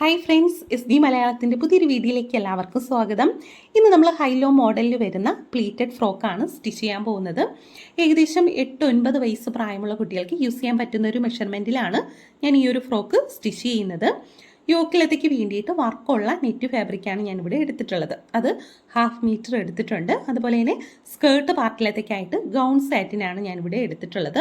Hi friends S D മലയാളത്തിന്റെ പുതിയൊരു വീഡിയോയിലേക്ക് എല്ലാവർക്കും സ്വാഗതം. ഇന്ന് നമ്മൾ ഹൈലോ മോഡലിൽ വരുന്ന പ്ലീറ്റഡ് ഫ്രോക്കാണ് സ്റ്റിച്ച് ചെയ്യാൻ പോകുന്നത്. ഏകദേശം എട്ട് ഒൻപത് വയസ്സ് പ്രായമുള്ള കുട്ടികൾക്ക് യൂസ് ചെയ്യാൻ പറ്റുന്ന ഒരു മെഷർമെന്റിലാണ് ഞാൻ ഈ ഒരു ഫ്രോക്ക് സ്റ്റിച്ച് ചെയ്യുന്നത്. യോക്കിലത്തേക്ക് വേണ്ടിയിട്ട് വർക്കുള്ള നെറ്റ് ഫാബ്രിക്കാണ് ഞാനിവിടെ എടുത്തിട്ടുള്ളത്. അത് ഹാഫ് മീറ്റർ എടുത്തിട്ടുണ്ട്. അതുപോലെ തന്നെ സ്കേർട്ട് പാർട്ടിലത്തേക്കായിട്ട് ഗൗൺ സാറ്റിനാണ് ഞാനിവിടെ എടുത്തിട്ടുള്ളത്.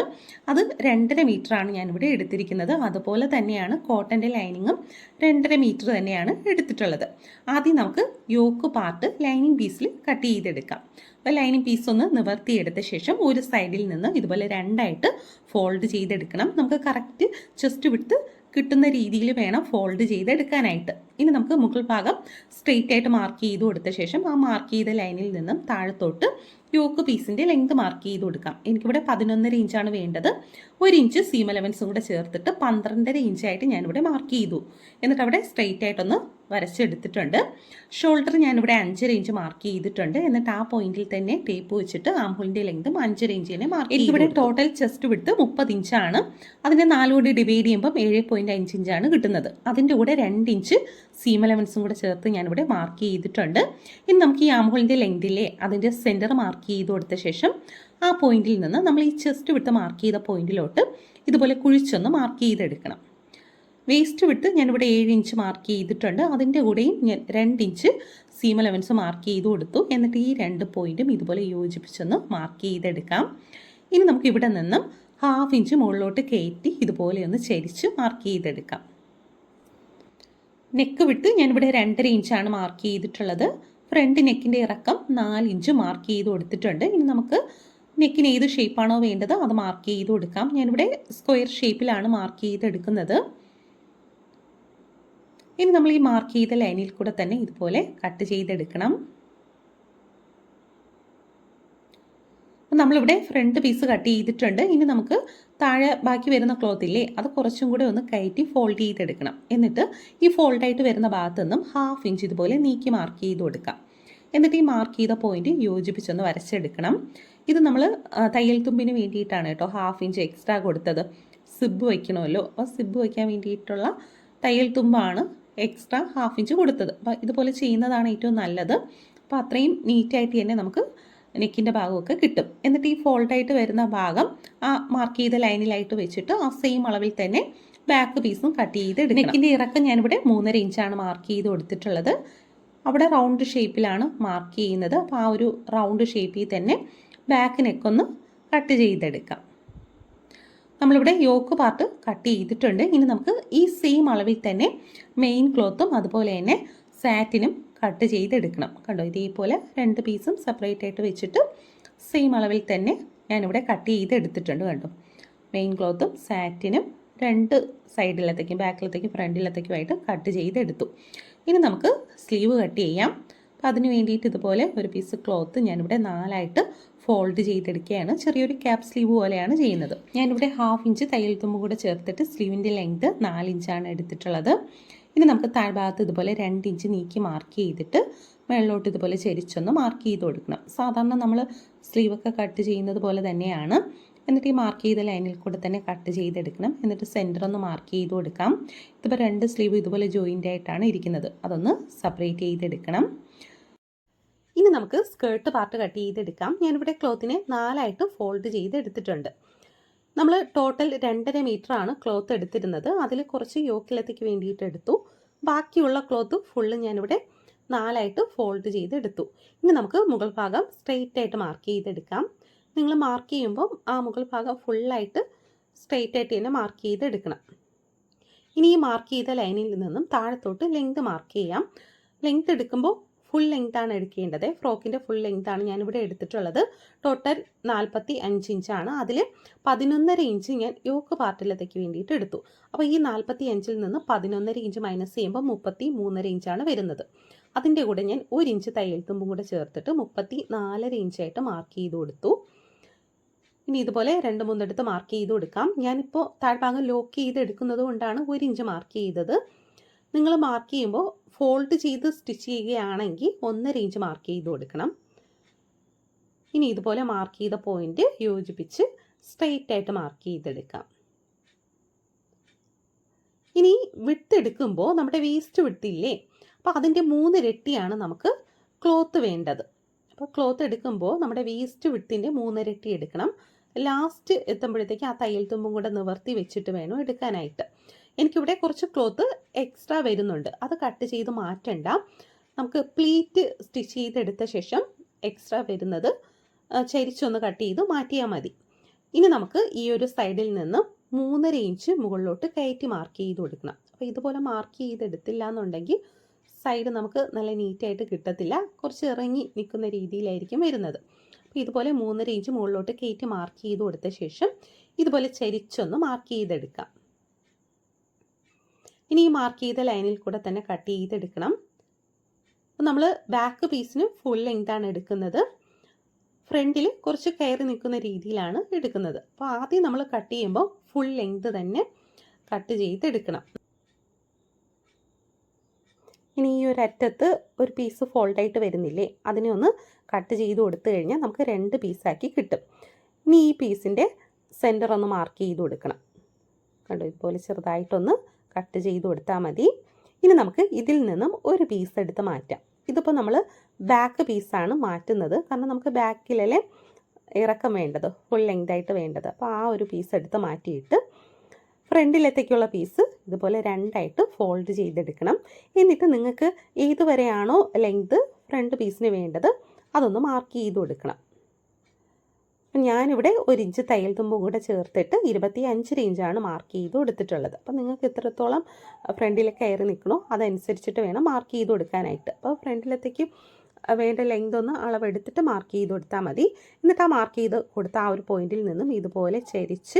അത് രണ്ടര മീറ്ററാണ് ഞാനിവിടെ എടുത്തിരിക്കുന്നത്. അതുപോലെ തന്നെയാണ് കോട്ടന്റെ ലൈനിങ്ങും രണ്ടര മീറ്റർ തന്നെയാണ് എടുത്തിട്ടുള്ളത്. ആദ്യം നമുക്ക് യോക്ക് പാർട്ട് ലൈനിങ് പീസിൽ കട്ട് ചെയ്തെടുക്കാം. അപ്പോൾ ലൈനിങ് പീസ് ഒന്ന് നിവർത്തിയെടുത്ത ശേഷം ഒരു സൈഡിൽ നിന്ന് ഇതുപോലെ രണ്ടായിട്ട് ഫോൾഡ് ചെയ്തെടുക്കണം. നമുക്ക് കറക്റ്റ് ചെസ്റ്റ് വിട്ട് കിട്ടുന്ന രീതിയിൽ വേണം ഫോൾഡ് ചെയ്തെടുക്കാനായിട്ട്. ഇനി നമുക്ക് മുകൾ ഭാഗം സ്ട്രെയിറ്റ് ആയിട്ട് മാർക്ക് ചെയ്ത് കൊടുത്ത ശേഷം ആ മാർക്ക് ചെയ്ത ലൈനിൽ നിന്നും താഴത്തോട്ട് യോക്ക് പീസിന്റെ ലെങ്ത് മാർക്ക് ചെയ്ത് കൊടുക്കാം. എനിക്കിവിടെ പതിനൊന്നര ഇഞ്ചാണ് വേണ്ടത്. ഒരു ഇഞ്ച് സീം അലവൻസും കൂടെ ചേർത്തിട്ട് പന്ത്രണ്ടര ഇഞ്ചായിട്ട് ഞാനിവിടെ മാർക്ക് ചെയ്തു. എന്നിട്ട് അവിടെ സ്ട്രെയിറ്റ് ആയിട്ടൊന്ന് വരച്ചെടുത്തിട്ടുണ്ട്. ഷോൾഡർ ഞാനിവിടെ അഞ്ചര ഇഞ്ച് മാർക്ക് ചെയ്തിട്ടുണ്ട്. എന്നിട്ട് ആ പോയിന്റിൽ തന്നെ ടേപ്പ് വെച്ചിട്ട് ആംഹോളിന്റെ ലെങ്തും അഞ്ചര ഇഞ്ച് തന്നെ മാർക്ക് എനിക്കിവിടെ ടോട്ടൽ ചെസ്റ്റ് വിട്ട് മുപ്പത് ഇഞ്ചാണ് അതിനെ നാലുകൂടി ഡിവൈഡ് ചെയ്യുമ്പം ഏഴ് പോയിന്റ് അഞ്ച് ഇഞ്ചാണ് കിട്ടുന്നത്. അതിന്റെ കൂടെ രണ്ട് ഇഞ്ച് സീം അലവൻസും കൂടെ ചേർത്ത് ഞാനിവിടെ മാർക്ക് ചെയ്തിട്ടുണ്ട്. ഇനി നമുക്ക് ഈ ആംഹോളിന്റെ ലെങ്തിലെ അതിന്റെ സെന്റർ മാർക്ക് ചെയ്ത് കൊടുത്ത ശേഷം ആ പോയിന്റിൽ നിന്ന് നമ്മൾ ഈ ചെസ്റ്റ് വിട്ട് മാർക്ക് ചെയ്ത പോയിന്റിലോട്ട് ഇതുപോലെ കുഴിച്ചൊന്ന് മാർക്ക് ചെയ്തെടുക്കണം. വേസ്റ്റ് വിട്ട് ഞാനിവിടെ ഏഴ് ഇഞ്ച് മാർക്ക് ചെയ്തിട്ടുണ്ട്. അതിന്റെ കൂടെയും ഞാൻ രണ്ട് ഇഞ്ച് സീം അലവൻസ് മാർക്ക് ചെയ്ത് കൊടുത്തു. എന്നിട്ട് ഈ രണ്ട് പോയിന്റും ഇതുപോലെ യോജിപ്പിച്ചൊന്ന് മാർക്ക് ചെയ്തെടുക്കാം. ഇനി നമുക്ക് ഇവിടെ നിന്നും ഹാഫ് ഇഞ്ച് മുകളിലോട്ട് കയറ്റി ഇതുപോലെ ഒന്ന് ചരിച്ച് മാർക്ക് ചെയ്തെടുക്കാം. നെക്ക് വിട്ട് ഞാനിവിടെ രണ്ടര ഇഞ്ചാണ് മാർക്ക് ചെയ്തിട്ടുള്ളത്. ഫ്രണ്ട് നെക്കിന്റെ ഇറക്കം നാല് ഇഞ്ച് മാർക്ക് ചെയ്ത് കൊടുത്തിട്ടുണ്ട്. ഇനി നമുക്ക് നെക്കിന് ഏത് ഷേപ്പാണോ വേണ്ടത് അത് മാർക്ക് ചെയ്ത് കൊടുക്കാം. ഞാനിവിടെ സ്ക്വയർ ഷേപ്പിലാണ് മാർക്ക് ചെയ്തെടുക്കുന്നത്. ഇനി നമ്മൾ ഈ മാർക്ക് ചെയ്ത ലൈനിൽ കൂടെ തന്നെ ഇതുപോലെ കട്ട് ചെയ്തെടുക്കണം. നമ്മളിവിടെ ഫ്രണ്ട് പീസ് കട്ട് ചെയ്തിട്ടുണ്ട്. ഇനി നമുക്ക് താഴെ ബാക്കി വരുന്ന ക്ലോത്ത് ഇല്ലേ അത് കുറച്ചും കൂടെ ഒന്ന് കയറ്റി ഫോൾഡ് ചെയ്തെടുക്കണം. എന്നിട്ട് ഈ ഫോൾഡായിട്ട് വരുന്ന ഭാഗത്തു നിന്നും ഹാഫ് ഇഞ്ച് ഇതുപോലെ നീക്കി മാർക്ക് ചെയ്ത് കൊടുക്കാം. എന്നിട്ട് ഈ മാർക്ക് ചെയ്ത പോയിന്റ് യോജിപ്പിച്ചൊന്ന് വരച്ചെടുക്കണം. ഇത് നമ്മൾ തയ്യൽ തുമ്പിന് വേണ്ടിയിട്ടാണ് കേട്ടോ ഹാഫ് ഇഞ്ച് എക്സ്ട്രാ കൊടുത്തത്. സിബ് വയ്ക്കണമല്ലോ. അപ്പോൾ സിബ് വയ്ക്കാൻ വേണ്ടിയിട്ടുള്ള തയ്യൽ തുമ്പാണ് എക്സ്ട്രാ ഹാഫ് ഇഞ്ച് കൊടുത്തത്. അപ്പോൾ ഇതുപോലെ ചെയ്യുന്നതാണ് ഏറ്റവും നല്ലത്. അപ്പോൾ അത്രയും നീറ്റായിട്ട് തന്നെ നമുക്ക് നെക്കിന്റെ ഭാഗമൊക്കെ കിട്ടും. എന്നിട്ട് ഈ ഫോൾഡായിട്ട് വരുന്ന ഭാഗം ആ മാർക്ക് ചെയ്ത ലൈനിലായിട്ട് വെച്ചിട്ട് ആ സെയിം അളവിൽ തന്നെ ബാക്ക് പീസും കട്ട് ചെയ്ത് നെക്കിന്റെ ഇറക്കം ഞാനിവിടെ മൂന്നര ഇഞ്ചാണ് മാർക്ക് ചെയ്ത് കൊടുത്തിട്ടുള്ളത്. അവിടെ റൗണ്ട് ഷേപ്പിലാണ് മാർക്ക് ചെയ്യുന്നത്. അപ്പോൾ ആ ഒരു റൗണ്ട് ഷേപ്പിൽ തന്നെ ബാക്ക് നെക്കൊന്ന് കട്ട് ചെയ്തെടുക്കാം. നമ്മളിവിടെ യോക്ക് പാർട്ട് കട്ട് ചെയ്തിട്ടുണ്ട്. ഇനി നമുക്ക് ഈ സെയിം അളവിൽ തന്നെ മെയിൻ ക്ലോത്തും അതുപോലെ തന്നെ സാറ്റിനും കട്ട് ചെയ്തെടുക്കണം. കണ്ടോ? ഇതേപോലെ രണ്ട് പീസും സെപ്പറേറ്റ് ആയിട്ട് വെച്ചിട്ട് സെയിം അളവിൽ തന്നെ ഞാനിവിടെ കട്ട് ചെയ്തെടുത്തിട്ടുണ്ട് കണ്ടോ? മെയിൻ ക്ലോത്തും സാറ്റിനും രണ്ട് സൈഡിലത്തേക്കും ബാക്കിലത്തേക്കും ഫ്രണ്ടിലത്തേക്കുമായിട്ട് കട്ട് ചെയ്തെടുത്തു. ഇനി നമുക്ക് സ്ലീവ് കട്ട് ചെയ്യാം. അപ്പം അതിന് വേണ്ടിയിട്ട് ഇതുപോലെ ഒരു പീസ് ക്ലോത്ത് ഞാനിവിടെ നാലായിട്ട് ഫോൾഡ് ചെയ്തെടുക്കുകയാണ്. ചെറിയൊരു ക്യാപ് സ്ലീവ് പോലെയാണ് ചെയ്യുന്നത്. ഞാനിവിടെ ഹാഫ് ഇഞ്ച് തയ്യൽ തുമ്പ് കൂടെ ചേർത്തിട്ട് സ്ലീവിന്റെ ലെങ്ത് നാലിഞ്ചാണ് എടുത്തിട്ടുള്ളത്. ഇനി നമുക്ക് താഴ്ഭാഗത്ത് ഇതുപോലെ രണ്ട് ഇഞ്ച് നീക്കി മാർക്ക് ചെയ്തിട്ട് മുകളിലോട്ട് ഇതുപോലെ ചെരിച്ചൊന്ന് മാർക്ക് ചെയ്ത് കൊടുക്കണം. സാധാരണ നമ്മൾ സ്ലീവൊക്കെ കട്ട് ചെയ്യുന്നത് പോലെ തന്നെയാണ്. എന്നിട്ട് ഈ മാർക്ക് ചെയ്ത ലൈനിൽ കൂടെ തന്നെ കട്ട് ചെയ്തെടുക്കണം. എന്നിട്ട് സെന്റർ ഒന്ന് മാർക്ക് ചെയ്ത് കൊടുക്കാം. ഇതിപ്പോൾ രണ്ട് സ്ലീവ് ഇതുപോലെ ജോയിന്റ് ആയിട്ടാണ് ഇരിക്കുന്നത്. അതൊന്ന് സെപ്പറേറ്റ് ചെയ്തെടുക്കണം. ഇനി നമുക്ക് സ്കേർട്ട് പാർട്ട് കട്ട് ചെയ്തെടുക്കാം. ഞാനിവിടെ ക്ലോത്തിനെ നാലായിട്ട് ഫോൾഡ് ചെയ്ത് എടുത്തിട്ടുണ്ട് നമ്മൾ ടോട്ടൽ രണ്ടര മീറ്റർ ആണ് ക്ലോത്ത് എടുത്തിരുന്നത്. അതിൽ കുറച്ച് യോക്കിലത്തേക്ക് വേണ്ടിയിട്ട് എടുത്തു. ബാക്കിയുള്ള ക്ലോത്ത് ഫുള്ള് ഞാനിവിടെ നാലായിട്ട് ഫോൾഡ് ചെയ്ത് എടുത്തു. ഇനി നമുക്ക് മുകൾ ഭാഗം സ്ട്രെയിറ്റ് ആയിട്ട് മാർക്ക് ചെയ്തെടുക്കാം. നിങ്ങൾ മാർക്ക് ചെയ്യുമ്പോൾ ആ മുകൾ ഭാഗം ഫുള്ളായിട്ട് സ്ട്രെയിറ്റ് ആയിട്ട് തന്നെ മാർക്ക് ചെയ്തെടുക്കണം. ഇനി ഈ മാർക്ക് ചെയ്ത ലൈനിൽ നിന്നും താഴത്തോട്ട് ലെങ്ത് മാർക്ക് ചെയ്യാം. ലെങ്ത് എടുക്കുമ്പോൾ ഫുൾ ലെങ്ത് ആണ് എടുക്കേണ്ടത്. ഫ്രോക്കിന്റെ ഫുൾ ലെങ്ത് ആണ് ഞാനിവിടെ എടുത്തിട്ടുള്ളത്. ടോട്ടൽ നാൽപ്പത്തി അഞ്ച് ഇഞ്ചാണ് അതിൽ പതിനൊന്നര ഇഞ്ച് ഞാൻ യോക്ക് പാർട്ടിലത്തേക്ക് വേണ്ടിയിട്ട് എടുത്തു. അപ്പോൾ ഈ നാൽപ്പത്തി അഞ്ചിൽ നിന്ന് പതിനൊന്നര ഇഞ്ച് മൈനസ് ചെയ്യുമ്പോൾ മുപ്പത്തി മൂന്നര ഇഞ്ചാണ് വരുന്നത്. അതിന്റെ കൂടെ ഞാൻ ഒരു ഇഞ്ച് തയ്യൽ തുമ്പും കൂടെ ചേർത്തിട്ട് മുപ്പത്തി നാലര ഇഞ്ചായിട്ട് മാർക്ക് ചെയ്ത് കൊടുത്തു. ഇനി ഇതുപോലെ രണ്ട് മൂന്നെടുത്ത് മാർക്ക് ചെയ്ത് കൊടുക്കാം. ഞാനിപ്പോൾ താഴ്ഭാഗം ലോക്ക് ചെയ്ത് എടുക്കുന്നത് കൊണ്ടാണ് ഒരു ഇഞ്ച് മാർക്ക് ചെയ്തത്. നിങ്ങൾ മാർക്ക് ചെയ്യുമ്പോൾ ഫോൾഡ് ചെയ്ത് സ്റ്റിച്ച് ചെയ്യുകയാണെങ്കിൽ ഒന്നര ഇഞ്ച് മാർക്ക് ചെയ്ത് കൊടുക്കണം. ഇനി ഇതുപോലെ മാർക്ക് ചെയ്ത പോയിന്റ് യോജിപ്പിച്ച് സ്ട്രെയിറ്റ് ആയിട്ട് മാർക്ക് ചെയ്തെടുക്കാം. ഇനി വിട്ട് എടുക്കുമ്പോൾ നമ്മുടെ വേസ്റ്റ് വിട്ടില്ലേ അപ്പോൾ അതിന്റെ മൂന്ന് ഇരട്ടിയാണ് നമുക്ക് ക്ലോത്ത് വേണ്ടത്. അപ്പോൾ ക്ലോത്ത് എടുക്കുമ്പോൾ നമ്മുടെ വേസ്റ്റ് വിട്ടിന്റെ മൂന്നിരട്ടി എടുക്കണം. ലാസ്റ്റ് എത്തുമ്പോഴത്തേക്ക് ആ തയ്യൽ തുമ്പും കൂടെ നിവർത്തി വെച്ചിട്ട് വേണം എടുക്കാനായിട്ട്. എനിക്കിവിടെ കുറച്ച് ക്ലോത്ത് എക്സ്ട്രാ വരുന്നുണ്ട്. അത് കട്ട് ചെയ്ത് മാറ്റണ്ട. നമുക്ക് പ്ലീറ്റ് സ്റ്റിച്ച് ചെയ്തെടുത്ത ശേഷം എക്സ്ട്രാ വരുന്നത് ചരിച്ചൊന്ന് കട്ട് ചെയ്ത് മാറ്റിയാൽ മതി. ഇനി നമുക്ക് ഈ ഒരു സൈഡിൽ നിന്ന് മൂന്നര ഇഞ്ച് മുകളിലോട്ട് കയറ്റി മാർക്ക് ചെയ്ത് കൊടുക്കണം. അപ്പോൾ ഇതുപോലെ മാർക്ക് ചെയ്തെടുത്തില്ല എന്നുണ്ടെങ്കിൽ സൈഡ് നമുക്ക് നല്ല നീറ്റായിട്ട് കിട്ടത്തില്ല. കുറച്ച് ഇറങ്ങി നിൽക്കുന്ന രീതിയിലായിരിക്കും വരുന്നത്. അപ്പോൾ ഇതുപോലെ മൂന്നര ഇഞ്ച് മുകളിലോട്ട് കയറ്റി മാർക്ക് ചെയ്ത് കൊടുത്ത ശേഷം ഇതുപോലെ ചരിച്ചൊന്ന് മാർക്ക് ചെയ്തെടുക്കാം. ഇനി ഈ മാർക്ക് ചെയ്ത ലൈനിൽ കൂടെ തന്നെ കട്ട് ചെയ്തെടുക്കണം. അപ്പോൾ നമ്മൾ ബാക്ക് പീസിന് ഫുൾ ലെങ്താണ് എടുക്കുന്നത്. ഫ്രണ്ടിൽ കുറച്ച് കയറി നിൽക്കുന്ന രീതിയിലാണ് എടുക്കുന്നത്. അപ്പോൾ ആദ്യം നമ്മൾ കട്ട് ചെയ്യുമ്പോൾ ഫുൾ ലെങ്ത് തന്നെ കട്ട് ചെയ്തെടുക്കണം. ഇനി ഈ ഒരു അറ്റത്ത് ഒരു പീസ് ഫോൾഡായിട്ട് വരുന്നില്ലേ അതിനെ ഒന്ന് കട്ട് ചെയ്ത് കൊടുത്തു കഴിഞ്ഞാൽ നമുക്ക് രണ്ട് പീസാക്കി കിട്ടും. ഇനി ഈ പീസിന്റെ സെന്റർ ഒന്ന് മാർക്ക് ചെയ്ത് കൊടുക്കണം. കണ്ടോ ഇതുപോലെ ചെറുതായിട്ടൊന്ന് കട്ട് ചെയ്ത് കൊടുത്താൽ മതി. ഇനി നമുക്ക് ഇതിൽ നിന്നും ഒരു പീസ് എടുത്ത് മാറ്റാം. ഇതിപ്പോൾ നമ്മൾ ബാക്ക് പീസാണ് മാറ്റുന്നത്. കാരണം നമുക്ക് ബാക്കിലല്ലേ ഇറക്കം വേണ്ടത് ഫുൾ ലെങ്ത് ആയിട്ട് വേണ്ടത്. അപ്പോൾ ആ ഒരു പീസ് എടുത്ത് മാറ്റിയിട്ട് ഫ്രണ്ടിലത്തേക്കുള്ള പീസ് ഇതുപോലെ രണ്ടായിട്ട് ഫോൾഡ് ചെയ്തെടുക്കണം. എന്നിട്ട് നിങ്ങൾക്ക് ഏതുവരെയാണോ ലെങ്ത് ഫ്രണ്ട് പീസിന് വേണ്ടത് അതൊന്ന് മാർക്ക് ചെയ്ത് കൊടുക്കണം. ഞാനിവിടെ ഒരു ഇഞ്ച് തയ്യൽ തുമ്പ് കൂടെ ചേർത്തിട്ട് ഇരുപത്തി അഞ്ച് ഇഞ്ചാണ് മാർക്ക് ചെയ്ത് കൊടുത്തിട്ടുള്ളത്. അപ്പം നിങ്ങൾക്ക് എത്രത്തോളം ഫ്രണ്ടിൽ കയറി നിൽക്കണോ അതനുസരിച്ചിട്ട് വേണം മാർക്ക് ചെയ്ത് കൊടുക്കാനായിട്ട്. അപ്പോൾ ഫ്രണ്ടിലത്തേക്ക് വേണ്ട ലെങ്ത് ഒന്ന് അളവെടുത്തിട്ട് മാർക്ക് ചെയ്ത് കൊടുത്താൽ മതി. എന്നിട്ട് ആ മാർക്ക് ചെയ്ത് കൊടുത്ത ആ ഒരു പോയിന്റിൽ നിന്നും ഇതുപോലെ ചരിച്ച്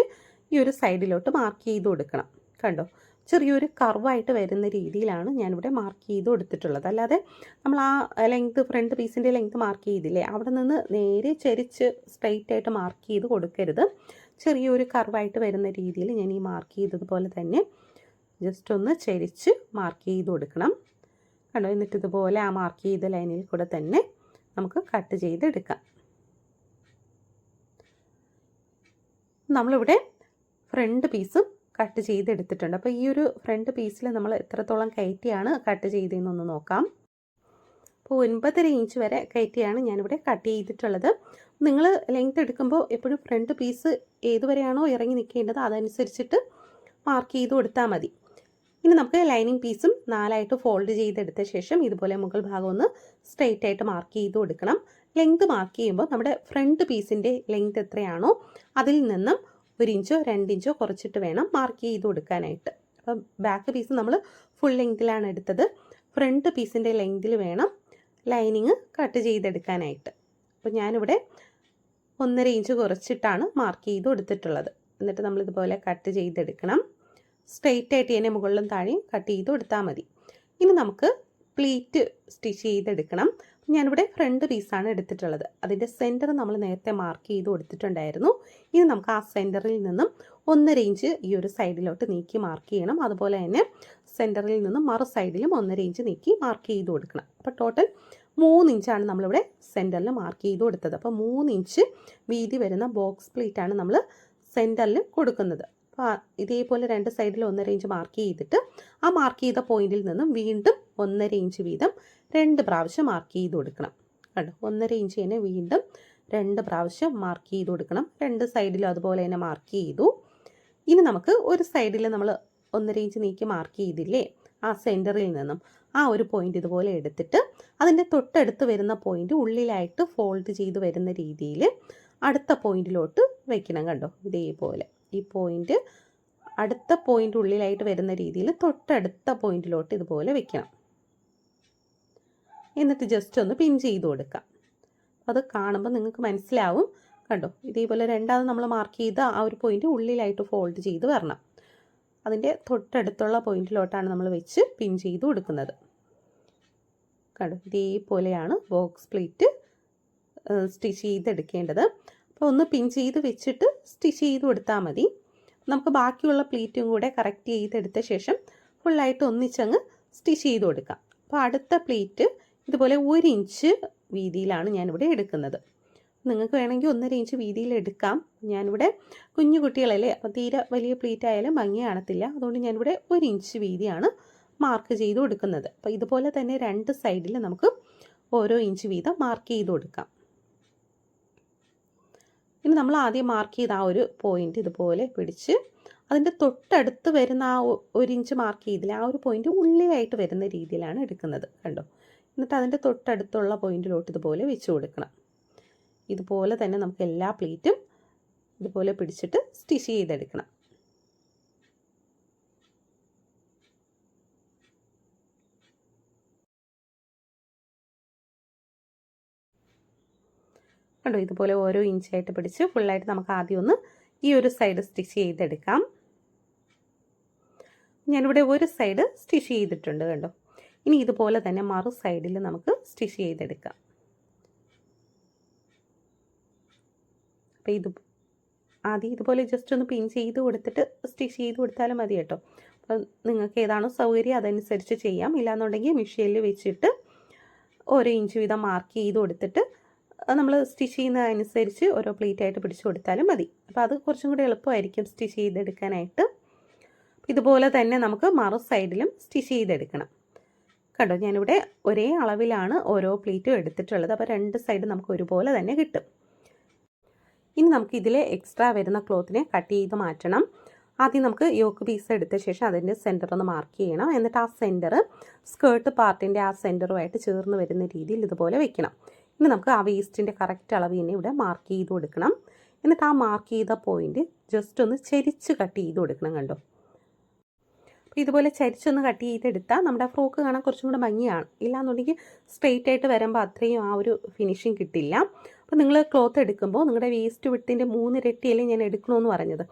ഈ ഒരു സൈഡിലോട്ട് മാർക്ക് ചെയ്ത് കൊടുക്കണം. കണ്ടോ? ചെറിയൊരു കർവായിട്ട് വരുന്ന രീതിയിലാണ് ഞാനിവിടെ മാർക്ക് ചെയ്ത് കൊടുത്തിട്ടുള്ളത് അല്ലാതെ നമ്മൾ ആ ലെങ്ത് ഫ്രണ്ട് പീസിന്റെ ലെങ്ത് മാർക്ക് ചെയ്തില്ലേ അവിടെ നിന്ന് നേരെ ചരിച്ച് സ്ട്രെയിറ്റ് ആയിട്ട് മാർക്ക് ചെയ്ത് കൊടുക്കരുത്. ചെറിയൊരു കർവായിട്ട് വരുന്ന രീതിയിൽ ഞാൻ ഈ മാർക്ക് ചെയ്തതുപോലെ തന്നെ ജസ്റ്റ് ഒന്ന് ചരിച്ച് മാർക്ക് ചെയ്ത് കൊടുക്കണം. കണ്ടോ? എന്നിട്ട് ഇതുപോലെ ആ മാർക്ക് ചെയ്ത ലൈനിൽ കൂടെ തന്നെ നമുക്ക് കട്ട് ചെയ്തെടുക്കാം. നമ്മളിവിടെ ഫ്രണ്ട് പീസും കട്ട് ചെയ്തെടുത്തിട്ടുണ്ട്. അപ്പോൾ ഈ ഒരു ഫ്രണ്ട് പീസിൽ നമ്മൾ എത്രത്തോളം കയറ്റിയാണ് കട്ട് ചെയ്തതെന്നൊന്ന് നോക്കാം. അപ്പോൾ ഒൻപതര ഇഞ്ച് വരെ കയറ്റിയാണ് ഞാനിവിടെ കട്ട് ചെയ്തിട്ടുള്ളത്. നിങ്ങൾ ലെങ്ത് എടുക്കുമ്പോൾ എപ്പോഴും ഫ്രണ്ട് പീസ് ഏതുവരെയാണോ ഇറങ്ങി നിൽക്കേണ്ടത് അതനുസരിച്ചിട്ട് മാർക്ക് ചെയ്ത് കൊടുത്താൽ മതി. ഇനി നമുക്ക് ലൈനിങ് പീസും നാലായിട്ട് ഫോൾഡ് ചെയ്തെടുത്ത ശേഷം ഇതുപോലെ മുകൾ ഭാഗം ഒന്ന് സ്ട്രെയിറ്റ് ആയിട്ട് മാർക്ക് ചെയ്ത് കൊടുക്കണം. ലെങ്ത് മാർക്ക് ചെയ്യുമ്പോൾ നമ്മുടെ ഫ്രണ്ട് പീസിന്റെ ലെങ്ത് എത്രയാണോ അതിൽ നിന്നും ഒരു ഇഞ്ചോ രണ്ട് ഇഞ്ചോ കുറച്ചിട്ട് വേണം മാർക്ക് ചെയ്ത് കൊടുക്കാനായിട്ട്. അപ്പം ബാക്ക് പീസ് നമ്മൾ ഫുൾ ലെങ്തിലാണ് എടുത്തത്. ഫ്രണ്ട് പീസിന്റെ ലെങ്തിൽ വേണം ലൈനിങ് കട്ട് ചെയ്തെടുക്കാനായിട്ട്. അപ്പോൾ ഞാനിവിടെ ഒന്നര ഇഞ്ച് കുറച്ചിട്ടാണ് മാർക്ക് ചെയ്ത് കൊടുത്തിട്ടുള്ളത്. എന്നിട്ട് നമ്മളിതുപോലെ കട്ട് ചെയ്തെടുക്കണം. സ്ട്രെയിറ്റ് ആയിട്ട് ഇതിനെ മുകളിലും താഴെയും കട്ട് ചെയ്ത് കൊടുത്താൽ മതി. ഇനി നമുക്ക് പ്ലീറ്റ് സ്റ്റിച്ച് ചെയ്തെടുക്കണം. ഞാനിവിടെ ഫ്രണ്ട് പീസാണ് എടുത്തിട്ടുള്ളത്. അതിന്റെ സെന്റർ നമ്മൾ നേരത്തെ മാർക്ക് ചെയ്ത് കൊടുത്തിട്ടുണ്ടായിരുന്നു. ഇനി നമുക്ക് ആ സെന്ററിൽ നിന്നും ഒന്നര ഇഞ്ച് ഈ ഒരു സൈഡിലോട്ട് നീക്കി മാർക്ക് ചെയ്യണം. അതുപോലെ തന്നെ സെന്ററിൽ നിന്നും മറു സൈഡിലും ഒന്നര ഇഞ്ച് നീക്കി മാർക്ക് ചെയ്ത് കൊടുക്കണം. അപ്പോൾ ടോട്ടൽ മൂന്ന് ഇഞ്ചാണ് നമ്മളിവിടെ സെന്ററിൽ മാർക്ക് ചെയ്ത് കൊടുത്തത്. അപ്പോൾ മൂന്ന് ഇഞ്ച് വീതി വരുന്ന ബോക്സ് പ്ലേറ്റാണ് നമ്മൾ സെന്ററിൽ കൊടുക്കുന്നത്. അപ്പോൾ ഇതേപോലെ രണ്ട് സൈഡിൽ ഒന്നര ഇഞ്ച് മാർക്ക് ചെയ്തിട്ട് ആ മാർക്ക് ചെയ്ത പോയിന്റിൽ നിന്നും വീണ്ടും ഒന്നര ഇഞ്ച് വീതം രണ്ട് പ്രാവശ്യം മാർക്ക് ചെയ്ത് കൊടുക്കണം. കണ്ടോ? ഒന്നര ഇഞ്ച് തന്നെ വീണ്ടും രണ്ട് പ്രാവശ്യം മാർക്ക് ചെയ്ത് കൊടുക്കണം. രണ്ട് സൈഡിലും അതുപോലെ തന്നെ മാർക്ക് ചെയ്തു. ഇനി നമുക്ക് ഒരു സൈഡിൽ നമ്മൾ ഒന്നര ഇഞ്ച് നീക്കി മാർക്ക് ചെയ്തില്ലേ? ആ സെന്ററിൽ നിന്നും ആ ഒരു പോയിന്റ് ഇതുപോലെ എടുത്തിട്ട് അതിന്റെ തൊട്ടടുത്ത് വരുന്ന പോയിന്റ് ഉള്ളിലായിട്ട് ഫോൾഡ് ചെയ്ത് വരുന്ന രീതിയിൽ അടുത്ത പോയിന്റിലോട്ട് വെക്കണം കണ്ടോ? ഇതേപോലെ. ഈ പോയിന്റ് അടുത്ത പോയിന്റ് ഉള്ളിലായിട്ട് വരുന്ന രീതിയിൽ തൊട്ടടുത്ത പോയിന്റിലോട്ട് ഇതുപോലെ വെക്കണം. എന്നിട്ട് ജസ്റ്റ് ഒന്ന് പിൻ ചെയ്ത് കൊടുക്കാം. അത് കാണുമ്പോൾ നിങ്ങൾക്ക് മനസ്സിലാവും. കണ്ടോ? ഇതേപോലെ രണ്ടാമത് നമ്മൾ മാർക്ക് ചെയ്ത ആ ഒരു പോയിന്റ് ഉള്ളിലായിട്ട് ഫോൾഡ് ചെയ്ത് വരണം. അതിന്റെ തൊട്ടടുത്തുള്ള പോയിന്റിലോട്ടാണ് നമ്മൾ വെച്ച് പിൻ ചെയ്ത് കൊടുക്കുന്നത്. കണ്ടോ? ഇതേപോലെയാണ് ബോക്സ് പ്ലേറ്റ് സ്റ്റിച്ച് ചെയ്തെടുക്കേണ്ടത്. അപ്പോൾ ഒന്ന് പിൻ ചെയ്ത് വെച്ചിട്ട് സ്റ്റിച്ച് ചെയ്ത് കൊടുത്താൽ മതി. നമുക്ക് ബാക്കിയുള്ള പ്ലേറ്റും കൂടെ കറക്റ്റ് ചെയ്തെടുത്ത ശേഷം ഫുള്ളായിട്ട് ഒന്നിച്ചങ്ങ് സ്റ്റിച്ച് ചെയ്ത് കൊടുക്കാം. അപ്പോൾ അടുത്ത പ്ലീറ്റ് ഇതുപോലെ ഒരു ഇഞ്ച് വീതിയിലാണ് ഞാനിവിടെ എടുക്കുന്നത്. നിങ്ങൾക്ക് വേണമെങ്കിൽ ഒന്നര ഇഞ്ച് വീതിയിൽ എടുക്കാം. ഞാനിവിടെ കുഞ്ഞു കുട്ടികളല്ലേ അപ്പോൾ തീരെ വലിയ പ്ലീറ്റ് ആയാലും ഭംഗി കാണത്തില്ല. അതുകൊണ്ട് ഞാനിവിടെ ഒരു ഇഞ്ച് വീതിയാണ് മാർക്ക് ചെയ്ത് കൊടുക്കുന്നത്. അപ്പോൾ ഇതുപോലെ തന്നെ രണ്ട് സൈഡിൽ നമുക്ക് ഓരോ ഇഞ്ച് വീതം മാർക്ക് ചെയ്ത് കൊടുക്കാം. ഇനി നമ്മൾ ആദ്യം മാർക്ക് ചെയ്ത ആ ഒരു പോയിന്റ് ഇതുപോലെ പിടിച്ച് അതിന്റെ തൊട്ടടുത്ത് വരുന്ന ആ ഒരു ഇഞ്ച് മാർക്ക് ചെയ്തില്ല. ആ ഒരു പോയിന്റ് ഉള്ളിലായിട്ട് വരുന്ന രീതിയിലാണ് എടുക്കുന്നത്. കണ്ടോ? എന്നിട്ട് അതിന്റെ തൊട്ടടുത്തുള്ള പോയിന്റിലോട്ട് ഇതുപോലെ വെച്ച് കൊടുക്കണം. ഇതുപോലെ തന്നെ നമുക്ക് എല്ലാ പ്ലേറ്റും ഇതുപോലെ പിടിച്ചിട്ട് സ്റ്റിച്ച് ചെയ്തെടുക്കണം. കണ്ടോ ഇതുപോലെ ഓരോ ഇഞ്ചായിട്ട് പിടിച്ച് ഫുള്ളായിട്ട് നമുക്ക് ആദ്യം ഒന്ന് ഈ ഒരു സൈഡ് സ്റ്റിച്ച് ചെയ്തെടുക്കാം. ഞാനിവിടെ ഒരു സൈഡ് സ്റ്റിച്ച് ചെയ്തിട്ടുണ്ട് കണ്ടോ. ഇനി ഇതുപോലെ തന്നെ മറു സൈഡിൽ നമുക്ക് സ്റ്റിച്ച് ചെയ്തെടുക്കാം. അപ്പോൾ ഇത് ആദ്യം ഇതുപോലെ ജസ്റ്റ് ഒന്ന് പിൻ ചെയ്ത് കൊടുത്തിട്ട് സ്റ്റിച്ച് ചെയ്ത് കൊടുത്താലും മതി കേട്ടോ. അപ്പം നിങ്ങൾക്ക് ഏതാണോ സൗകര്യം അതനുസരിച്ച് ചെയ്യാം. ഇല്ലാന്നുണ്ടെങ്കിൽ മെഷീനിൽ വെച്ചിട്ട് ഓരോ ഇഞ്ച് വീതം മാർക്ക് ചെയ്ത് കൊടുത്തിട്ട് നമ്മൾ സ്റ്റിച്ച് ചെയ്യുന്നതനുസരിച്ച് ഓരോ പ്ലേറ്റായിട്ട് പിടിച്ചു കൊടുത്താലും മതി. അപ്പോൾ അത് കുറച്ചും കൂടി എളുപ്പമായിരിക്കും സ്റ്റിച്ച് ചെയ്തെടുക്കാനായിട്ട്. ഇതുപോലെ തന്നെ നമുക്ക് മറു സൈഡിലും സ്റ്റിച്ച് ചെയ്തെടുക്കണം. കണ്ടോ? ഞാനിവിടെ ഒരേ അളവിലാണ് ഓരോ പ്ലേറ്റും എടുത്തിട്ടുള്ളത്. അപ്പോൾ രണ്ട് സൈഡ് നമുക്ക് ഒരുപോലെ തന്നെ കിട്ടും. ഇനി നമുക്ക് ഇതിലെ എക്സ്ട്രാ വരുന്ന ക്ലോത്തിനെ കട്ട് ചെയ്ത് മാറ്റണം. ആദ്യം നമുക്ക് യോക്ക് പീസ് എടുത്ത ശേഷം അതിന്റെ സെന്റർ ഒന്ന് മാർക്ക് ചെയ്യണം. എന്നിട്ട് ആ സെന്റർ സ്കേർട്ട് പാർട്ടിന്റെ ആ സെന്ററുമായിട്ട് ചേർന്ന് വരുന്ന രീതിയിൽ ഇതുപോലെ വെക്കണം. ഇനി നമുക്ക് ആ വേസ്റ്റിന്റെ കറക്റ്റ് അളവ് തന്നെ ഇവിടെ മാർക്ക് ചെയ്ത് കൊടുക്കണം. എന്നിട്ട് ആ മാർക്ക് ചെയ്ത പോയിന്റ് ജസ്റ്റ് ഒന്ന് ചെരിച്ച് കട്ട് ചെയ്ത് കൊടുക്കണം കണ്ടോ? അപ്പോൾ ഇതുപോലെ ചരിച്ചൊന്ന് കട്ട് ചെയ്തെടുത്താൽ നമ്മുടെ ഫ്രോക്ക് കാണാൻ കുറച്ചും കൂടെ ഭംഗിയാണ്. ഇല്ലാന്നുണ്ടെങ്കിൽ സ്ട്രെയിറ്റ് ആയിട്ട് വരുമ്പോൾ അത്രയും ആ ഒരു ഫിനിഷിങ് കിട്ടില്ല. അപ്പോൾ നിങ്ങൾ ക്ലോത്ത് എടുക്കുമ്പോൾ നിങ്ങളുടെ വേസ്റ്റ് വിട്ടിന്റെ മൂന്നിരട്ടിയല്ലേ ഞാൻ എടുക്കണമെന്ന് പറഞ്ഞത്.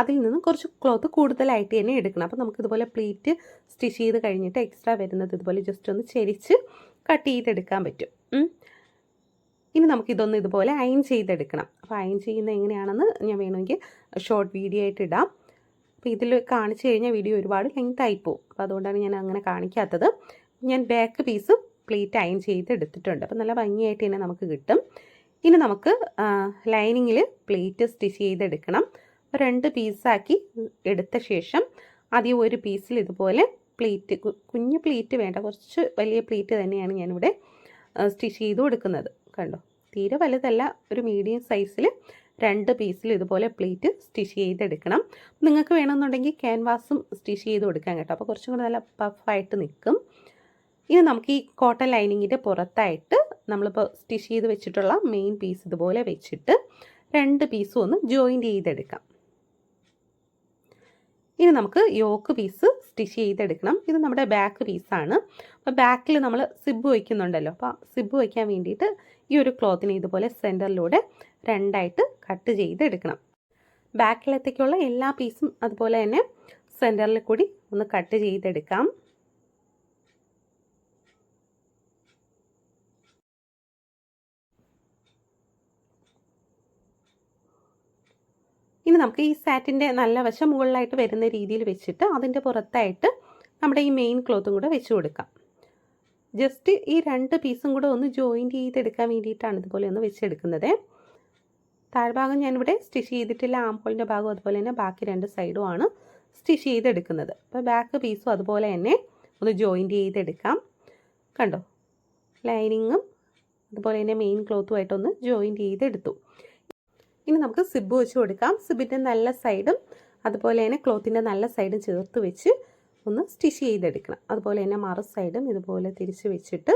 അതിൽ നിന്ന് കുറച്ച് ക്ലോത്ത് കൂടുതലായിട്ട് തന്നെ എടുക്കണം. അപ്പോൾ നമുക്ക് ഇതുപോലെ പ്ലേറ്റ് സ്റ്റിച്ച് ചെയ്ത് കഴിഞ്ഞിട്ട് എക്സ്ട്രാ വരുന്നത് ഇതുപോലെ ജസ്റ്റ് ഒന്ന് ചരിച്ച് കട്ട് ചെയ്തെടുക്കാൻ പറ്റും. ഇനി നമുക്കിതൊന്ന് ഇതുപോലെ അയൺ ചെയ്തെടുക്കണം. അപ്പോൾ അയൺ ചെയ്യുന്നത് എങ്ങനെയാണെന്ന് ഞാൻ വേണമെങ്കിൽ ഷോർട്ട് വീഡിയോ ആയിട്ട് ഇടാം. അപ്പോൾ ഇതിൽ കാണിച്ചു കഴിഞ്ഞാൽ വീഡിയോ ഒരുപാട് ലെങ്ത് ആയിപ്പോവും അപ്പോൾ അതുകൊണ്ടാണ് ഞാൻ അങ്ങനെ കാണിക്കാത്തത്. ഞാൻ ബാക്ക് പീസ് പ്ലേറ്റ് അയൺ ചെയ്ത് എടുത്തിട്ടുണ്ട്. അപ്പോൾ നല്ല ഭംഗിയായിട്ട് തന്നെ നമുക്ക് കിട്ടും. ഇനി നമുക്ക് ലൈനിങ്ങിൽ പ്ലേറ്റ് സ്റ്റിച്ച് ചെയ്തെടുക്കണം. രണ്ട് പീസാക്കി എടുത്ത ശേഷം ആദ്യം ഒരു പീസിൽ ഇതുപോലെ പ്ലേറ്റ് കുഞ്ഞു പ്ലേറ്റ് വേണ്ട. കുറച്ച് വലിയ പ്ലേറ്റ് തന്നെയാണ് ഞാനിവിടെ സ്റ്റിച്ച് ചെയ്ത് കൊടുക്കുന്നത്. കണ്ടോ? തീരെ വലുതല്ല. ഒരു മീഡിയം സൈസിൽ രണ്ട് പീസിൽ ഇതുപോലെ പ്ലേറ്റ് സ്റ്റിച്ച് ചെയ്തെടുക്കണം. നിങ്ങൾക്ക് വേണമെന്നുണ്ടെങ്കിൽ ക്യാൻവാസും സ്റ്റിച്ച് ചെയ്ത് കൊടുക്കാം കേട്ടോ. അപ്പോൾ കുറച്ചും കൂടി നല്ല പഫായിട്ട് നിൽക്കും. ഇനി നമുക്ക് ഈ കോട്ടൺ ലൈനിങ്ങിന്റെ പുറത്തായിട്ട് നമ്മളിപ്പോൾ സ്റ്റിച്ച് ചെയ്ത് വെച്ചിട്ടുള്ള മെയിൻ പീസ് ഇതുപോലെ വെച്ചിട്ട് രണ്ട് പീസും ഒന്ന് ജോയിന്റ് ചെയ്തെടുക്കാം. ഇനി നമുക്ക് യോക്ക് പീസ് സ്റ്റിച്ച് ചെയ്തെടുക്കണം. ഇത് നമ്മുടെ ബാക്ക് പീസാണ് അപ്പോൾ ബാക്കിൽ നമ്മൾ സിബ് വയ്ക്കുന്നുണ്ടല്ലോ അപ്പോൾ സിബ് വയ്ക്കാൻ വേണ്ടിയിട്ട് ഈ ഒരു ക്ലോത്തിനെ ഇതുപോലെ സെന്ററിലൂടെ രണ്ടായിട്ട് കട്ട് ചെയ്തെടുക്കണം. ബാക്കിലത്തേക്കുള്ള എല്ലാ പീസും അതുപോലെ തന്നെ സെന്ററിൽ കൂടി ഒന്ന് കട്ട് ചെയ്തെടുക്കാം. ഇനി നമുക്ക് ഈ സാറ്റിന്റെ നല്ല വശം മുകളിലായിട്ട് വരുന്ന രീതിയിൽ വെച്ചിട്ട് അതിന്റെ പുറത്തായിട്ട് നമ്മുടെ ഈ മെയിൻ ക്ലോത്തും കൂടെ വെച്ച് കൊടുക്കാം. ജസ്റ്റ് ഈ രണ്ട് പീസും കൂടെ ഒന്ന് ജോയിന്റ് ചെയ്തെടുക്കാൻ വേണ്ടിയിട്ടാണ് ഇതുപോലെ ഒന്ന് വെച്ചെടുക്കുന്നത്. താഴ്ഭാഗം ഞാനിവിടെ സ്റ്റിച്ച് ചെയ്തിട്ടില്ല ആംപോളിന്റെ ഭാഗം അതുപോലെ തന്നെ ബാക്കി രണ്ട് സൈഡും ആണ് സ്റ്റിച്ച് ചെയ്തെടുക്കുന്നത്. അപ്പോൾ ബാക്ക് പീസും അതുപോലെ തന്നെ ഒന്ന് ജോയിന്റ് ചെയ്തെടുക്കാം. കണ്ടോ? ലൈനിങ്ങും അതുപോലെ തന്നെ മെയിൻ ക്ലോത്തുമായിട്ടൊന്ന് ജോയിന്റ് ചെയ്തെടുത്തു. ഇനി നമുക്ക് സിബ് വെച്ച് കൊടുക്കാം. സിബിന്റെ നല്ല സൈഡും അതുപോലെ തന്നെ ക്ലോത്തിന്റെ നല്ല സൈഡും ചേർത്ത് വെച്ച് ഒന്ന് സ്റ്റിച്ച് ചെയ്തെടുക്കണം. അതുപോലെ തന്നെ മറു സൈഡും ഇതുപോലെ തിരിച്ച് വെച്ചിട്ട്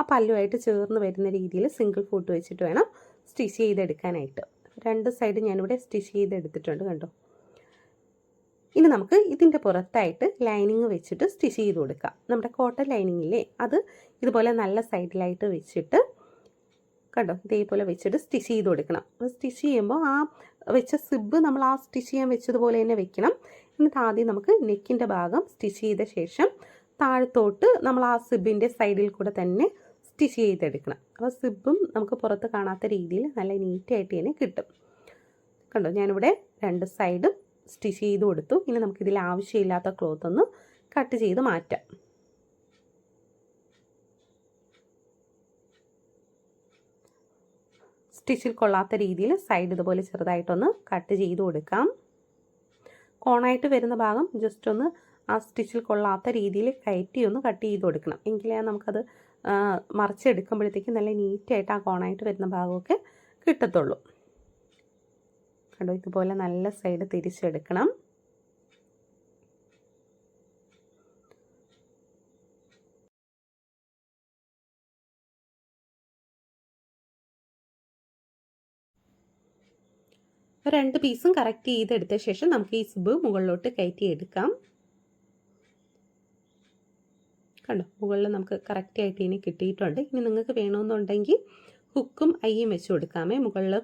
ആ പല്ലുമായിട്ട് ചേർന്ന് വരുന്ന രീതിയിൽ സിംഗിൾ ഫൂട്ട് വെച്ചിട്ട് വേണം സ്റ്റിച്ച് ചെയ്തെടുക്കാനായിട്ട്. രണ്ട് സൈഡ് ഞാനിവിടെ സ്റ്റിച്ച് ചെയ്തെടുത്തിട്ടുണ്ട് കണ്ടോ? ഇനി നമുക്ക് ഇതിന്റെ പുറത്തായിട്ട് ലൈനിങ് വെച്ചിട്ട് സ്റ്റിച്ച് ചെയ്ത് കൊടുക്കാം. നമ്മുടെ കോട്ടൺ ലൈനിങ്ങില്ലേ അത് ഇതുപോലെ നല്ല സൈഡിലായിട്ട് വെച്ചിട്ട് കണ്ടോ? ഇതേപോലെ വെച്ചിട്ട് സ്റ്റിച്ച് ചെയ്ത് കൊടുക്കണം. സ്റ്റിച്ച് ചെയ്യുമ്പോൾ ആ വെച്ച സിബ് നമ്മൾ ആ സ്റ്റിച്ച് ചെയ്യാൻ വെച്ചതുപോലെ തന്നെ വെക്കണം. എന്നിട്ട് ആദ്യം നമുക്ക് നെക്കിന്റെ ഭാഗം സ്റ്റിച്ച് ചെയ്ത ശേഷം താഴത്തോട്ട് നമ്മൾ ആ സിബിന്റെ സൈഡിൽ കൂടെ തന്നെ സ്റ്റിച്ച് ചെയ്തെടുക്കണം. അപ്പോൾ സിബും നമുക്ക് പുറത്ത് കാണാത്ത രീതിയിൽ നല്ല നീറ്റായിട്ട് തന്നെ കിട്ടും. കണ്ടോ? ഞാനിവിടെ രണ്ട് സൈഡും സ്റ്റിച്ച് ചെയ്ത് കൊടുത്തു. ഇനി നമുക്കിതിൽ ആവശ്യമില്ലാത്ത ക്ലോത്ത് ഒന്ന് കട്ട് ചെയ്ത് മാറ്റാം. സ്റ്റിച്ചിൽ കൊള്ളാത്ത രീതിയിൽ സൈഡ് ഇതുപോലെ ചെറുതായിട്ടൊന്ന് കട്ട് ചെയ്ത് കൊടുക്കാം. കോണായിട്ട് വരുന്ന ഭാഗം ജസ്റ്റ് ഒന്ന് ആ സ്റ്റിച്ചിൽ കൊള്ളാത്ത രീതിയിൽ കയറ്റി ഒന്ന് കട്ട് ചെയ്ത് കൊടുക്കണം. എങ്കിലേ നമുക്കത് മറിച്ചെടുക്കുമ്പോഴത്തേക്ക് നല്ല നീറ്റായിട്ട് ആ കോണായിട്ട് വരുന്ന ഭാഗമൊക്കെ കിട്ടത്തുള്ളൂ. കണ്ടോ ഇതുപോലെ നല്ല സൈഡ് തിരിച്ചെടുക്കണം. രണ്ട് പീസും കറക്റ്റ് ചെയ്തെടുത്ത ശേഷം നമുക്ക് ഈ സിബ് മുകളിലോട്ട് കയറ്റി എടുക്കാം കണ്ടോ? മുകളിൽ നമുക്ക് കറക്റ്റ് ആയിട്ട് ഇനി കിട്ടിയിട്ടുണ്ട്. ഇനി നിങ്ങൾക്ക് വേണമെന്നുണ്ടെങ്കിൽ ഹുക്കും അയ്യും വെച്ച് കൊടുക്കാമേ. മുകളിൽ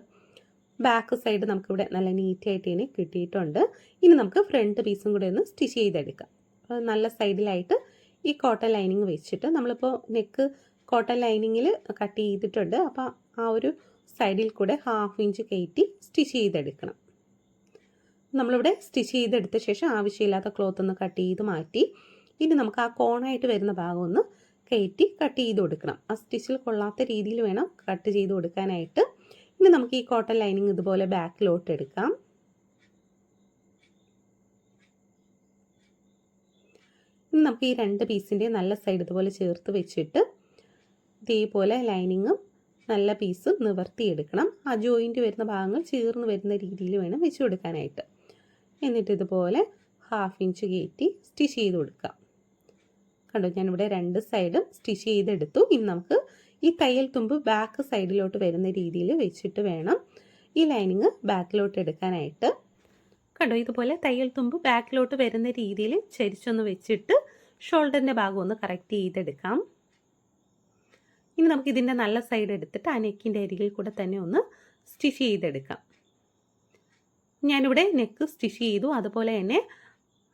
ബാക്ക് സൈഡ് നമുക്കിവിടെ നല്ല നീറ്റായിട്ട് ഇനി കിട്ടിയിട്ടുണ്ട്. ഇനി നമുക്ക് ഫ്രണ്ട് പീസും കൂടെ ഒന്ന് സ്റ്റിച്ച് ചെയ്തെടുക്കാം. നല്ല സൈഡിലായിട്ട് ഈ കോട്ടൺ ലൈനിങ് വെച്ചിട്ട് നമ്മളിപ്പോൾ നെക്ക് കോട്ടൺ ലൈനിങ്ങിൽ കട്ട് ചെയ്തിട്ടുണ്ട്. അപ്പോൾ ആ ഒരു സൈഡിൽ കൂടെ ഹാഫ് ഇഞ്ച് കയറ്റി സ്റ്റിച്ച് ചെയ്തെടുക്കണം. നമ്മളിവിടെ സ്റ്റിച്ച് ചെയ്തെടുത്ത ശേഷം ആവശ്യമില്ലാത്ത ക്ലോത്ത് ഒന്ന് കട്ട് ചെയ്ത് മാറ്റി ഇനി നമുക്ക് ആ കോണായിട്ട് വരുന്ന ഭാഗം ഒന്ന് കയറ്റി കട്ട് ചെയ്ത് കൊടുക്കണം. ആ സ്റ്റിച്ചിൽ കൊള്ളാത്ത രീതിയിൽ വേണം കട്ട് ചെയ്ത് കൊടുക്കാനായിട്ട്. ഇനി നമുക്ക് ഈ കോട്ടൺ ലൈനിങ് ഇതുപോലെ ബാക്കിലോട്ട് എടുക്കാം. ഇനി നമുക്ക് ഈ രണ്ട് പീസിന്റെ നല്ല സൈഡ് ഇതുപോലെ ചേർത്ത് വെച്ചിട്ട് ഇതേപോലെ ലൈനിങ്ങും നല്ല പീസ് നിവർത്തിയെടുക്കണം ആ ജോയിന്റ് വരുന്ന ഭാഗങ്ങൾ ചേർന്ന് വരുന്ന രീതിയിൽ വേണം വെച്ച് കൊടുക്കാനായിട്ട്. എന്നിട്ട് ഇതുപോലെ ഹാഫ് ഇഞ്ച് കയറ്റി സ്റ്റിച്ച് ചെയ്ത് കൊടുക്കാം. കണ്ടോ ഞാനിവിടെ രണ്ട് സൈഡും സ്റ്റിച്ച് ചെയ്തെടുത്തു. ഇനി നമുക്ക് ഈ തയ്യൽ തുമ്പ് ബാക്ക് സൈഡിലോട്ട് വരുന്ന രീതിയിൽ വെച്ചിട്ട് വേണം ഈ ലൈനിങ് ബാക്കിലോട്ട് എടുക്കാനായിട്ട്. കണ്ടോ ഇതുപോലെ തയ്യൽ തുമ്പ് ബാക്കിലോട്ട് വരുന്ന രീതിയിൽ ചരിച്ചൊന്ന് വെച്ചിട്ട് ഷോൾഡറിന്റെ ഭാഗം ഒന്ന് കറക്റ്റ് ചെയ്തെടുക്കാം. ഇനി നമുക്ക് ഇതിന്റെ നല്ല സൈഡ് എടുത്തിട്ട് ആ നെക്കിന്റെ അരികിൽ കൂടെ തന്നെ ഒന്ന് സ്റ്റിച്ച് ചെയ്തെടുക്കാം. ഞാനിവിടെ നെക്ക് സ്റ്റിച്ച് ചെയ്തു. അതുപോലെ തന്നെ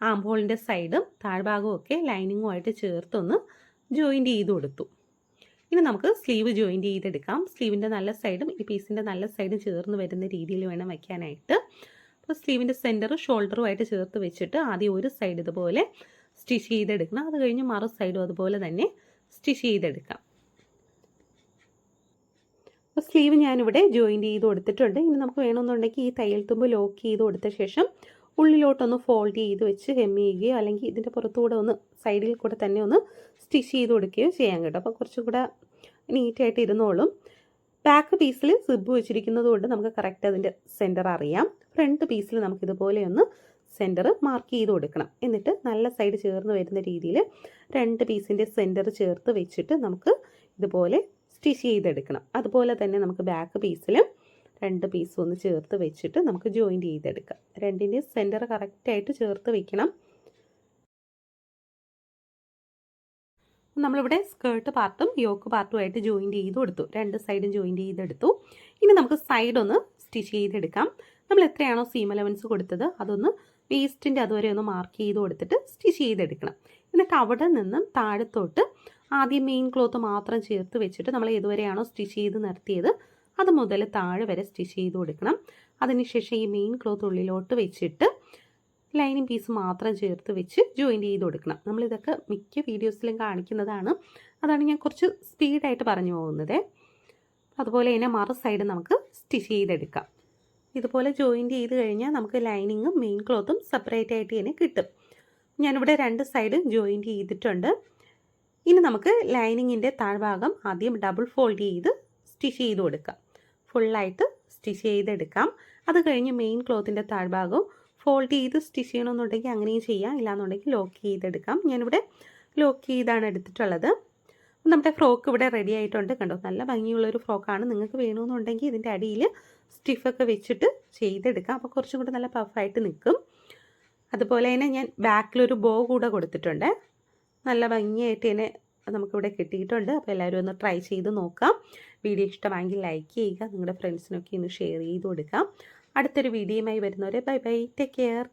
ആംബോളിന്റെ സൈഡും താഴ്ഭാഗവും ഒക്കെ ലൈനിങ്ങുമായിട്ട് ചേർത്തൊന്ന് ജോയിന്റ് ചെയ്ത് കൊടുത്തു. ഇനി നമുക്ക് സ്ലീവ് ജോയിന്റ് ചെയ്തെടുക്കാം. സ്ലീവിന്റെ നല്ല സൈഡും ഈ പീസിന്റെ നല്ല സൈഡും ചേർന്ന് വരുന്ന രീതിയിൽ വേണം വയ്ക്കാനായിട്ട്. അപ്പോൾ സ്ലീവിന്റെ സെന്ററും ഷോൾഡറുമായിട്ട് ചേർത്ത് വെച്ചിട്ട് ആദ്യം ഒരു സൈഡ് ഇതുപോലെ സ്റ്റിച്ച് ചെയ്തെടുക്കണം. അത് കഴിഞ്ഞ് മറു സൈഡും അതുപോലെ തന്നെ സ്റ്റിച്ച് ചെയ്തെടുക്കാം. അപ്പോൾ സ്ലീവ് ഞാനിവിടെ ജോയിന്റ് ചെയ്ത് കൊടുത്തിട്ടുണ്ട്. ഇനി നമുക്ക് വേണമെന്നുണ്ടെങ്കിൽ ഈ തയ്യൽ തുമ്പ് ലോക്ക് ചെയ്ത് കൊടുത്ത ശേഷം ഉള്ളിലോട്ടൊന്ന് ഫോൾഡ് ചെയ്ത് വെച്ച് ഹെം ചെയ്യുകയോ അല്ലെങ്കിൽ ഇതിന്റെ പുറത്തുകൂടെ ഒന്ന് സൈഡിൽ കൂടെ തന്നെ ഒന്ന് സ്റ്റിച്ച് ചെയ്ത് കൊടുക്കുകയോ ചെയ്യാൻ കേട്ടോ. അപ്പോൾ കുറച്ചും കൂടെ നീറ്റായിട്ട് ഇരുന്നോളും. ബാക്ക് പീസിൽ സിബ് വെച്ചിരിക്കുന്നത് കൊണ്ട് നമുക്ക് കറക്റ്റ് അതിന്റെ സെന്റർ അറിയാം. ഫ്രണ്ട് പീസിൽ നമുക്ക് ഇതുപോലെ ഒന്ന് സെന്റർ മാർക്ക് ചെയ്ത് കൊടുക്കണം. എന്നിട്ട് നല്ല സൈഡ് ചേർന്ന് വരുന്ന രീതിയിൽ രണ്ട് പീസിന്റെ സെന്റർ ചേർത്ത് വെച്ചിട്ട് നമുക്ക് ഇതുപോലെ സ്റ്റിച്ച് ചെയ്തെടുക്കണം. അതുപോലെ തന്നെ നമുക്ക് ബാക്ക് പീസിലും രണ്ട് പീസും ഒന്ന് ചേർത്ത് വെച്ചിട്ട് നമുക്ക് ജോയിന്റ് ചെയ്തെടുക്കാം. രണ്ടിന്റെ സെന്റർ കറക്റ്റായിട്ട് ചേർത്ത് വെക്കണം. നമ്മളിവിടെ സ്കേർട്ട് പാർട്ടും യോക്ക് പാർട്ടുമായിട്ട് ജോയിന്റ് ചെയ്ത് കൊടുത്തു. രണ്ട് സൈഡും ജോയിന്റ് ചെയ്തെടുത്തു. ഇനി നമുക്ക് സൈഡ് ഒന്ന് സ്റ്റിച്ച് ചെയ്തെടുക്കാം. നമ്മൾ എത്രയാണോ സീം അലവൻസ് കൊടുത്തത് അതൊന്ന് വേസ്റ്റിന്റെ അതുവരെ ഒന്ന് മാർക്ക് ചെയ്ത് കൊടുത്തിട്ട് സ്റ്റിച്ച് ചെയ്തെടുക്കണം. എന്നിട്ട് അവിടെ നിന്നും താഴത്തോട്ട് ആദ്യം മെയിൻ ക്ലോത്ത് മാത്രം ചേർത്ത് വെച്ചിട്ട് നമ്മൾ ഏതുവരെയാണോ സ്റ്റിച്ച് ചെയ്ത് നിർത്തിയത് അത് മുതൽ താഴെ വരെ സ്റ്റിച്ച് ചെയ്ത് കൊടുക്കണം. അതിനുശേഷം ഈ മെയിൻ ക്ലോത്ത് ഉള്ളിലോട്ട് വെച്ചിട്ട് ലൈനിങ് പീസ് മാത്രം ചേർത്ത് വെച്ച് ജോയിന്റ് ചെയ്ത് കൊടുക്കണം. നമ്മളിതൊക്കെ മിക്ക വീഡിയോസിലും കാണിക്കുന്നതാണ്. അതാണ് ഞാൻ കുറച്ച് സ്പീഡായിട്ട് പറഞ്ഞു പോകുന്നത്. അതുപോലെ തന്നെ മറു സൈഡ് നമുക്ക് സ്റ്റിച്ച് ചെയ്തെടുക്കാം. ഇതുപോലെ ജോയിന്റ് ചെയ്ത് കഴിഞ്ഞാൽ നമുക്ക് ലൈനിങ്ങും മെയിൻ ക്ലോത്തും സെപ്പറേറ്റ് ആയിട്ട് തന്നെ കിട്ടും. ഞാനിവിടെ രണ്ട് സൈഡും ജോയിന്റ് ചെയ്തിട്ടുണ്ട്. ഇനി നമുക്ക് ലൈനിങ്ങിന്റെ താഴ്ഭാഗം ആദ്യം ഡബിൾ ഫോൾഡ് ചെയ്ത് സ്റ്റിച്ച് ചെയ്ത് കൊടുക്കാം. ഫുള്ളായിട്ട് സ്റ്റിച്ച് ചെയ്തെടുക്കാം. അത് കഴിഞ്ഞ് മെയിൻ ക്ലോത്തിന്റെ താഴ്ഭാഗവും ഫോൾഡ് ചെയ്ത് സ്റ്റിച്ച് ചെയ്യണമെന്നുണ്ടെങ്കിൽ അങ്ങനെയും ചെയ്യാം. ഇല്ലാന്നുണ്ടെങ്കിൽ ലോക്ക് ചെയ്തെടുക്കാം. ഞാനിവിടെ ലോക്ക് ചെയ്താണ് എടുത്തിട്ടുള്ളത്. നമ്മുടെ ഫ്രോക്ക് ഇവിടെ റെഡി ആയിട്ടുണ്ട് കണ്ടോ? നല്ല ഭംഗിയുള്ളൊരു ഫ്രോക്കാണ് നിങ്ങൾക്ക് വേണമെന്നുണ്ടെങ്കിൽ ഇതിന്റെ അടിയിൽ സ്റ്റിഫൊക്കെ വെച്ചിട്ട് ചെയ്തെടുക്കാം. അപ്പോൾ കുറച്ചും കൂടെ നല്ല പഫായിട്ട് നിൽക്കും. അതുപോലെ തന്നെ ഞാൻ ബാക്കിലൊരു ബോ കൂടെ കൊടുത്തിട്ടുണ്ട്. നല്ല ഭംഗിയായിട്ട് തന്നെ നമുക്കിവിടെ കിട്ടിയിട്ടുണ്ട്. അപ്പോൾ എല്ലാവരും ഒന്ന് ട്രൈ ചെയ്ത് നോക്കാം. വീഡിയോ ഇഷ്ടമായെങ്കിൽ ലൈക്ക് ചെയ്യുക. നിങ്ങളുടെ ഫ്രണ്ട്സിനൊക്കെ ഒന്ന് ഷെയർ ചെയ്ത് കൊടുക്കാം. അടുത്തൊരു വീഡിയോയുമായി വരുന്നവരെ ബൈ ബൈ ടേക്ക് കെയർ